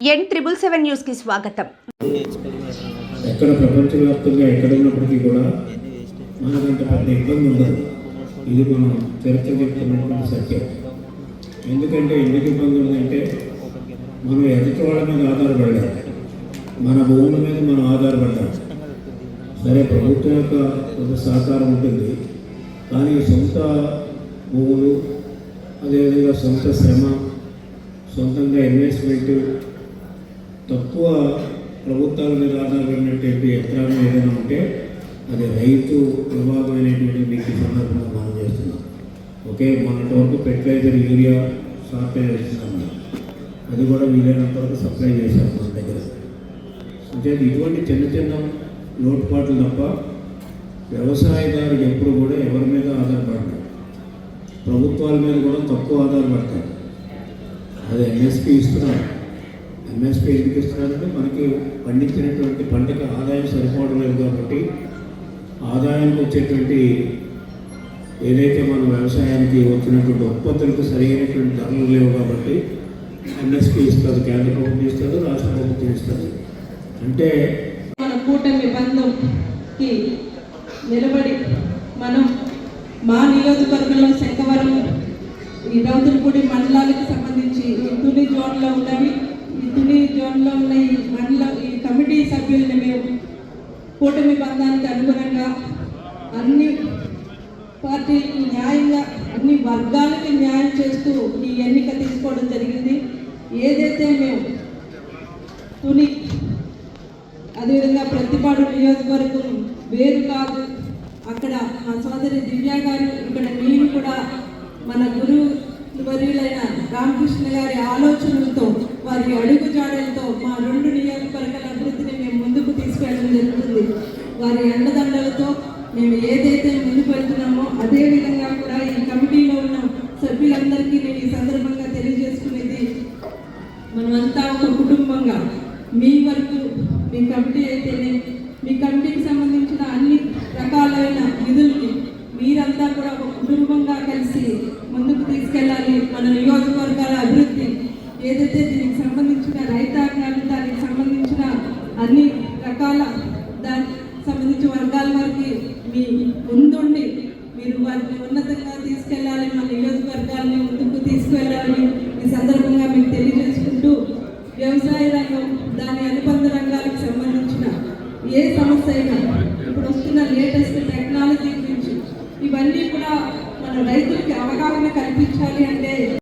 ఎన్ triple seven న్యూస్కి స్వాగతం. ఎక్కడ ప్రపంచవ్యాప్తంగా ఎక్కడ ఉన్నప్పటికీ కూడా మనకంత పెద్ద ఇబ్బంది ఉండదు. ఇది మనం చరిత్ర చెప్తున్నటువంటి సత్యం. ఎందుకంటే ఎందుకు ఇబ్బంది ఉందంటే మనం ఎదుటి వాళ్ళ మీద ఆధారపడ్డాం మన భూముల మీద మనం ఆధారపడ్డాం సరే ప్రభుత్వం యొక్క కొంత సహకారం ఉంటుంది. కానీ సొంత భూములు అదేవిధంగా సొంత శ్రమ సొంతంగా ఇన్వెస్ట్మెంట్ తక్కువ ప్రభుత్వాల మీద ఆధారపడినటువంటి యంత్రాంగం ఏదైనా ఉంటే అది రైతు విభాగం మీకు సందర్భంగా మనం చేస్తున్నాం. ఓకే మొన్నటి వరకు ఫెర్టిలైజర్ యూరియా సాఫ్ట్వేర్ ఇస్తున్నాం అది కూడా వీలైనంత వరకు సప్లై చేశాం మన దగ్గర. అంటే ఇటువంటి చిన్న చిన్న లోటుపాట్లు తప్ప వ్యవసాయదారు ఎప్పుడు కూడా ఎవరి మీద ఆధారపడతారు. ప్రభుత్వాల మీద కూడా తక్కువ ఆధారపడతారు. అది ఎన్ఎస్పి ఇస్తున్నారు ఎంఎస్పీ ఎందుకు ఇస్తున్నారంటే మనకి పండించినటువంటి పంటకి ఆదాయం సరిపోవడం లేదు కాబట్టి ఆదాయానికి వచ్చేటువంటి ఏదైతే మన వ్యవసాయానికి వచ్చినటువంటి ఉత్పత్తులకు సరైనటువంటి ధరలు లేవు కాబట్టి ఎంఎస్పీ ఇస్తుంది కేంద్ర ప్రభుత్వం ఇస్తారు రాష్ట్ర ప్రభుత్వం ఇస్తారు అంటే మన కూటమి బంధంకి నిలబడి మనం మా నియోజకవర్గంలో శంకవరం ఈ రౌతులపూడి మండలాలకు సంబంధించి తుని జోన్లో ఉన్నవి ఈ జోన్లో ఉన్న ఈ మండల ఈ కమిటీ సభ్యుల్ని మేము కూటమి బంధానికి అనుగుణంగా అన్ని పార్టీలకి న్యాయంగా అన్ని వర్గాలకి న్యాయం చేస్తూ ఈ ఎన్నిక తీసుకోవడం జరిగింది. ఏదైతే మేము తుని అదేవిధంగా ప్రతిపాడు నియోజకవర్గం వేరు కాదు అక్కడ మా సోదరి దివ్య గారు ఇక్కడ నేను కూడా మన గురువు వర్యులైన రామకృష్ణ గారి ఆలోచన వారి అడుగుజాడలతో మా రెండు నియోజకవర్గాల అభివృద్ధిని మేము ముందుకు తీసుకెళ్ళడం జరుగుతుంది. వారి అండదండలతో మేము ఏదైతే ముందుకు వెళ్తున్నామో అదే విధంగా కూడా ఈ కమిటీలో ఉన్న సభ్యులందరికీ నేను ఈ సందర్భంగా తెలియజేసుకునేది మనమంతా ఒక కుటుంబంగా. మీ వరకు మీ కమిటీ అయితేనే మీ కమిటీకి సంబంధించిన అన్ని రకాలైన నిధుల్ని మీరంతా కూడా ఒక కుటుంబంగా కలిసి ముందుకు తీసుకెళ్ళాలి. ఏదైతే దీనికి సంబంధించిన రైతాంగాలు దానికి సంబంధించిన అన్ని రకాల దానికి సంబంధించిన వర్గాల వారికి మీ ముందుండి మీరు వారిని ఉన్నతంగా తీసుకెళ్ళాలి మన నియోజకవర్గాలని ముందుకు తీసుకెళ్ళాలని ఈ సందర్భంగా మీకు తెలియజేసుకుంటూ వ్యవసాయ రంగం దాని అనుబంధ రంగాలకు సంబంధించిన ఏ సమస్య అయినా ఇప్పుడు వస్తున్న లేటెస్ట్ టెక్నాలజీ గురించి ఇవన్నీ కూడా మన రైతులకి అవగాహన కల్పించాలి అని